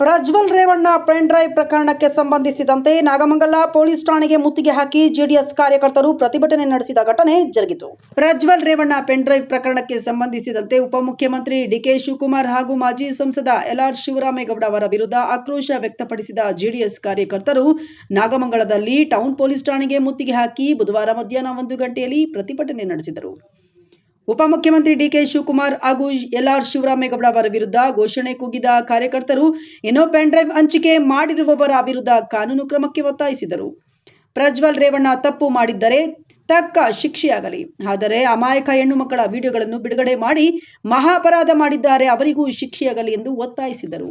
Prajwal Revanna pen drive ಪ್ರಕರಣಕ್ಕೆ ಸಂಬಂಧಿಸಿದಂತೆ Nagamangala police ಠಾಣೆಗೆ ಮುತ್ತಿಗೆ ಹಾಕಿ ಜೆಡಿಎಸ್ ಕಾರ್ಯಕರ್ತರು ಪ್ರತಿಭಟನೆ ನಡೆಸಿದ ಘಟನೆ ಜರುಗಿತು. ಪ್ರಜ್ವಲ್ ರೇವಣ್ಣ ಪೆನ್ ಡ್ರೈವ್ ಪ್ರಕರಣಕ್ಕೆ ಸಂಬಂಧಿಸಿದಂತೆ ಉಪಮುಖ್ಯಮಂತ್ರಿ ಡಿಕೆ ಶಿವಕುಮಾರ್ ಹಾಗೂ ಮಾಜಿ ಸಂಸದ ಎಲ್ಆರ್ ಶಿವರಾಮೇಗೌಡ ಅವರ ವಿರುದ್ಧ ಆಕ್ರೋಶ ವ್ಯಕ್ತಪಡಿಸಿದ ಜೆಡಿಎಸ್ ಕಾರ್ಯಕರ್ತರು ನಾಗಮಂಗಲದಲ್ಲಿ ಟೌನ್ ಪೊಲೀಸ್ ಠಾಣೆಗೆ ಮುತ್ತಿಗೆ ಹಾಕಿ ಬುಧವಾರ ಮಧ್ಯಾಹ್ನ ಒಂದು ಗಂಟೆಯಲ್ಲಿ ಪ್ರತಿಭಟನೆ ನಡೆಸಿದರು. ಉಪಮುಖ್ಯಮಂತ್ರಿ ಡಿಕೆ ಶಿವಕುಮಾರ್ ಹಾಗೂ ಎಲ್ಆರ್ ಶಿವರಾಮೇಗೌಡ ಅವರ ವಿರುದ್ಧ ಘೋಷಣೆ ಕೂಗಿದ ಕಾರ್ಯಕರ್ತರು ಇನ್ನೋ ಪೆನ್ ಡ್ರೈವ್ ಹಂಚಿಕೆ ಮಾಡಿರುವವರ ವಿರುದ್ಧ ಕಾನೂನು ಕ್ರಮಕ್ಕೆ ಒತ್ತಾಯಿಸಿದರು. ಪ್ರಜ್ವಲ್ ರೇವಣ್ಣ ತಪ್ಪು ಮಾಡಿದ್ದರೆ ತಕ್ಕ ಶಿಕ್ಷೆಯಾಗಲಿ. ಆದರೆ ಅಮಾಯಕ ಹೆಣ್ಣು ಮಕ್ಕಳ ವಿಡಿಯೋಗಳನ್ನು ಬಿಡುಗಡೆ ಮಾಡಿ ಮಹಾಪರಾಧ ಮಾಡಿದ್ದಾರೆ, ಅವರಿಗೂ ಶಿಕ್ಷೆಯಾಗಲಿ ಎಂದು ಒತ್ತಾಯಿಸಿದರು.